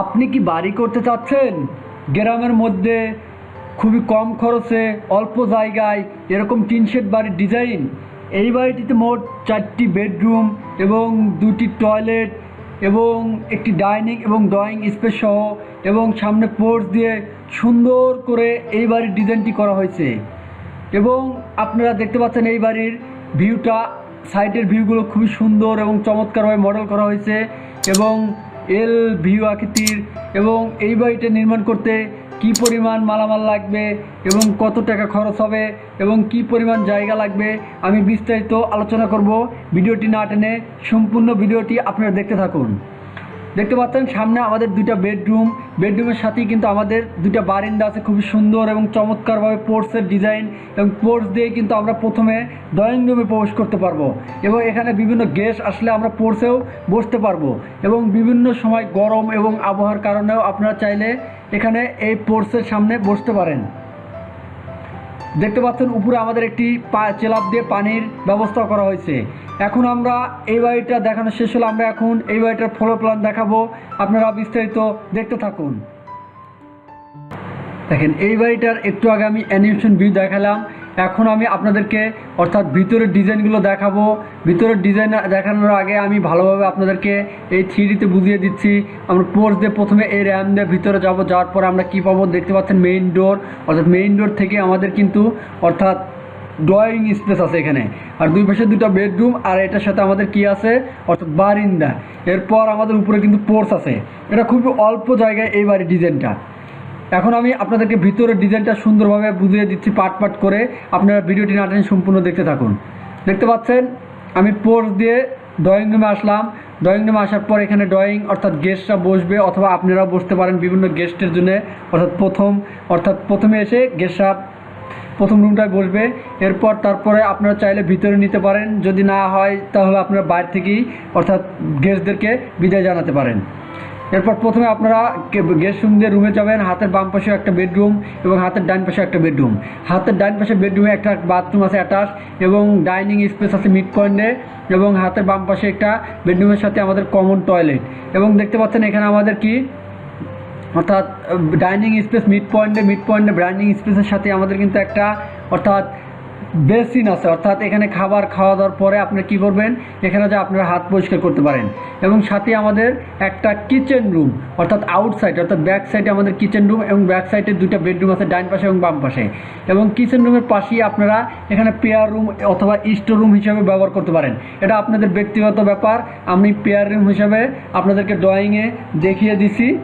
আপনি কি বাড়ি করতে চাচ্ছেন? গ্রামের মধ্যে খুবই কম খরচে, অল্প জায়গায় এরকম টিন শেড বাড়ির ডিজাইন। এই বাড়িটিতে মোট চারটি বেডরুম এবং দুটি টয়লেট এবং একটি ডাইনিং এবং ড্রয়িং স্পেস সহ এবং সামনে পোর্চ দিয়ে সুন্দর করে এই বাড়ির ডিজাইনটি করা হয়েছে। এবং আপনারা দেখতে পাচ্ছেন এই বাড়ির ভিউটা, সাইডের ভিউগুলো খুবই সুন্দর এবং চমৎকারভাবে মডেল করা হয়েছে এবং এল ভিউ আকৃতির এবং এই বাড়িটা নির্মাণ করতে কি পরিমাণ মালামাল লাগবে এবং কত টাকা খরচ হবে এবং কি পরিমাণ জায়গা লাগবে, আমি বিস্তারিত আলোচনা করব। ভিডিওটি না টেনে সম্পূর্ণ ভিডিওটি আপনারা দেখতে থাকুন। দেখতে পাচ্ছেন, সামনে আমাদের দুইটা বেডরুম বেডরুমের সাথেই কিন্তু আমাদের দুইটা বারিন্দা আছে, খুবই সুন্দর এবং চমৎকারভাবে পোর্টসের ডিজাইন এবং পোর্টস দিয়ে কিন্তু আমরা প্রথমে ড্রয়িং রুমে প্রবেশ করতে পারব এবং এখানে বিভিন্ন গেস্ট আসলে আমরা পোর্টসেও বসতে পারব এবং বিভিন্ন সময় গরম এবং আবহাওয়ার কারণেও আপনারা চাইলে এখানে এই পোর্টসের সামনে বসতে পারেন। দেখতে পাচ্ছেন, উপরে আমাদের একটি পা চেলাপ দিয়ে পানির ব্যবস্থা করা হয়েছে। এখন আমরা এই বাড়িটা দেখানো শেষ হলো। আমরা এখন এই বাড়িটার ফলো প্ল্যান দেখাবো। আপনারা বিস্তারিত দেখতে থাকুন। দেখেন, এই বাড়িটার একটু আগে আমি অ্যানিমেশন ভিউ দেখালাম। এখন আমি আপনাদেরকে, অর্থাৎ ভিতরের ডিজাইনগুলো দেখাবো। ভিতরের ডিজাইন দেখানোর আগে আমি ভালোভাবে আপনাদেরকে এই থ্রিডিতে বুঝিয়ে দিচ্ছি। আমরা পোর্স দিয়ে প্রথমে এই র্যাম দিয়ে ভিতরে যাব। যাওয়ার পরে আমরা কী পাবো দেখতে পাচ্ছেন মেইন ডোর অর্থাৎ মেইন ডোর থেকে আমাদের কিন্তু, অর্থাৎ ড্রয়িং স্পেস আছে এখানে। আর দুই পাশে দুটো বেডরুম আর এটার সাথে আমাদের কি আছে? অর্থাৎ বারিন্দা। এরপর আমাদের উপরে কিন্তু পোর্স আছে। এটা খুবই অল্প জায়গায় এই বাড়ির ডিজাইনটা এখন আমি আপনাদেরকে ভিতরের ডিজাইনটা সুন্দরভাবে বুঝিয়ে দিচ্ছি পাট পাট করে। আপনারা ভিডিওটি নাটেন সম্পূর্ণ দেখতে থাকুন। দেখতে পাচ্ছেন? আমি পোর্স দিয়ে ড্রয়িং রুমে আসলাম। ড্রয়িং রুমে আসার পর এখানে ড্রয়িং অর্থাৎ গেস্টরা বসবে অথবা আপনারাও বসতে পারেন বিভিন্ন গেস্টের জন্য। অর্থাৎ প্রথম, অর্থাৎ প্রথমে এসে গেস্টরা প্রথম রুমটায় বসবে। এরপর তারপরে আপনারা চাইলে ভিতরে নিতে পারেন। যদি না হয়, তাহলে আপনারা বাইরে থেকেই, অর্থাৎ গেস্টদেরকে বিদায় জানাতে পারেন। এরপর প্রথমে আপনারা গেস্ট রুম দিয়ে রুমে যাবেন। হাতের বাম পাশে একটা বেডরুম এবং হাতের ডান পাশে একটা বেডরুম। হাতের ডান পাশে বেডরুমে একটা বাথরুম আছে অ্যাটাচ এবং ডাইনিং স্পেস আছে মিড পয়েন্টে এবং হাতের বাম পাশে একটা বেডরুমের সাথে আমাদের কমন টয়লেট। এবং দেখতে পাচ্ছেন এখানে আমাদের কি? অর্থাৎ ডাইনিং স্পেস মিড পয়েন্টে মিড পয়েন্টে ডাইনিং স্পেসের সাথে আমাদের কিন্তু একটা, অর্থাৎ বেসিন আছে। অর্থাৎ, এখানে খাবার খাওয়া দাওয়ার পরে আপনি কি করবেন? এখানে যে আপনারা হাত পরিষ্কার করতে পারেন। এবং সাথে আমাদের একটা কিচেন রুম অর্থাৎ আউটসাইড অর্থাৎ ব্যাক সাইডে আমাদের কিচেন রুম এবং ব্যাক সাইডে দুটো বেডরুম আছে ডাইন পাশে এবং বাম পাশে। এবং কিচেন রুমের পাশেই আপনারা এখানে পেয়ার রুম অথবা স্টোর রুম হিসাবে ব্যবহার করতে পারেন। এটা আপনাদের ব্যক্তিগত ব্যাপার। আমি পেয়ার রুম হিসাবে আপনাদেরকে ড্রয়িংয়ে দেখিয়ে দিছি।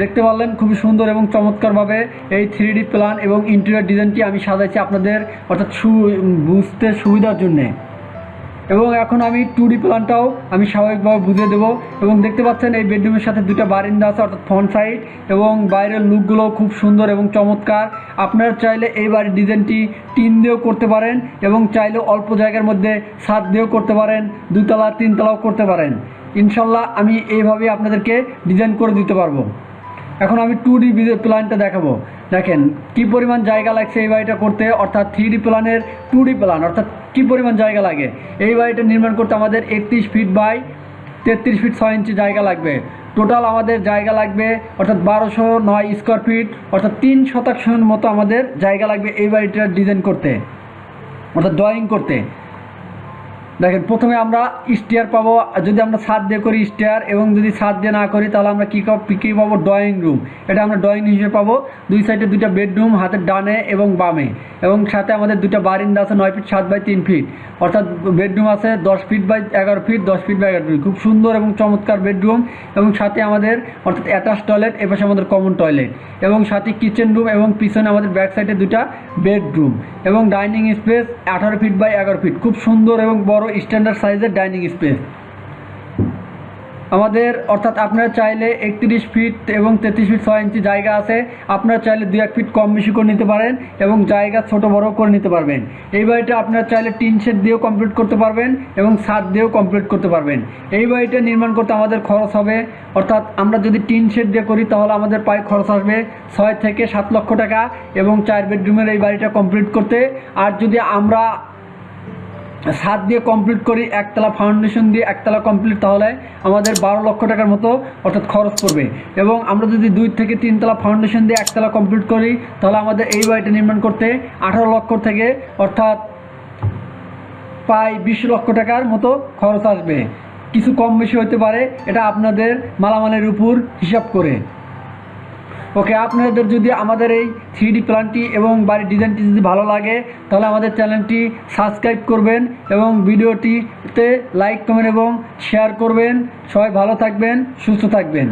দেখতে পারলেন খুবই সুন্দর এবং চমৎকারভাবে এই থ্রি প্ল্যান এবং ইন্টেরিয়ার ডিজাইনটি আমি সাজাইছি আপনাদের, অর্থাৎ সু বুঝতে সুবিধার জন্যে। এবং এখন আমি টু ডি প্ল্যানটাও আমি স্বাভাবিকভাবে বুঝিয়ে দেবো। এবং দেখতে পাচ্ছেন এই বেডরুমের সাথে দুটো বারিন্দা আছে, অর্থাৎ ফ্রন্ট সাইড এবং বাইরের লুকগুলো খুব সুন্দর এবং চমৎকার। আপনারা চাইলে এই বাড়ির ডিজাইনটি টিন দিয়েও করতে পারেন এবং চাইলে অল্প জায়গার মধ্যে ছাদ দিয়েও করতে পারেন, দুতলা, তিনতলাও করতে পারেন। ইনশাল্লাহ আমি এইভাবে আপনাদেরকে ডিজাইন করে দিতে পারব। এখন আমি টু ডি প্ল্যানটা দেখাবো। দেখেন, কি পরিমাণ জায়গা লাগছে এই বাড়িটা করতে, অর্থাৎ থ্রি ডি প্ল্যানের টু ডি প্ল্যান অর্থাৎ কি পরিমাণ জায়গা লাগে? এই বাড়িটা নির্মাণ করতে আমাদের একত্রিশ ফিট বাই তেত্রিশ ফিট ছয় ইঞ্চি জায়গা লাগবে। টোটাল আমাদের জায়গা লাগবে, অর্থাৎ বারোশো নয় স্কোয়ার ফিট অর্থাৎ তিন শতাংশের মতো আমাদের জায়গা লাগবে এই বাড়িটার ডিজাইন করতে, অর্থাৎ ড্রয়িং করতে। দেখেন, প্রথমে আমরা স্টেয়ার পাবো যদি আমরা ছাদ দিয়ে করি স্টেয়ার, এবং যদি ছাদ দিয়ে না করি, তাহলে আমরা কী কী পাবো? ড্রয়িং রুম এটা আমরা ড্রয়িং হিসেবে পাবো। দুই সাইডে দুইটা বেডরুম হাতের ডানে এবং বামে। এবং সাথে আমাদের দুইটা বারিন্দা আছে, নয় ফিট সাত বাই তিন ফিট অর্থাৎ বেডরুম আছে দশ ফিট বাই এগারো ফিট দশ ফিট বাই এগারো ফিট খুব সুন্দর এবং চমৎকার বেডরুম এবং সাথে আমাদের, অর্থাৎ অ্যাটাচ টয়লেট এপাশে আমাদের কমন টয়লেট এবং সাথে কিচেন রুম এবং পিছনে আমাদের ব্যাক সাইডে দুটা বেডরুম এবং ডাইনিং স্পেস আঠারো ফিট বাই এগারো ফিট খুব সুন্দর এবং বড় স্ট্যান্ডার্ড সাইজের ডাইনিং স্পেস আমাদের, অর্থাৎ আপনারা চাইলে একত্রিশ ফিট এবং তেত্রিশ ফিট ছয় ইঞ্চি জায়গা আছে। আপনারা চাইলে দু এক ফিট কম বেশি করে নিতে পারেন এবং জায়গা ছোট বড় করে নিতে পারবেন। এই বাড়িটা আপনারা চাইলে টিন শেড দিয়েও কমপ্লিট করতে পারবেন এবং ছাদ দিয়েও কমপ্লিট করতে পারবেন। এই বাড়িটা নির্মাণ করতে আমাদের খরচ হবে, অর্থাৎ আমরা যদি টিন শেড দিয়ে করি তাহলে আমাদের প্রায় খরচ আসবে ছয় থেকে সাত লক্ষ টাকা এবং চার বেডরুমের এই বাড়িটা কমপ্লিট করতে। আর যদি আমরা ছাদ দিয়ে কমপ্লিট করি, একতলা ফাউন্ডেশন দিয়ে একতলা কমপ্লিট তাহলে আমাদের বারো লক্ষ টাকার মতো অর্থাৎ খরচ পড়বে। এবং আমরা যদি দুই থেকে তিনতলা ফাউন্ডেশন দিয়ে একতলা কমপ্লিট করি, তাহলে আমাদের এই বাড়িটা নির্মাণ করতে আঠারো লক্ষ থেকে অর্থাৎ প্রায় বিশ লক্ষ টাকার মতো খরচ আসবে। কিছু কম বেশি হতে পারে, এটা আপনাদের মালামালের উপর হিসাব করে। ওকে, আপনাদের যদি আমাদের এই থ্রি প্ল্যানটি এবং বাড়ির ডিজাইনটি যদি ভালো লাগে, তাহলে আমাদের চ্যানেলটি সাবস্ক্রাইব করবেন এবং ভিডিওটিতে লাইক কমেন্ট এবং শেয়ার করবেন। সবাই ভালো থাকবেন, সুস্থ থাকবেন।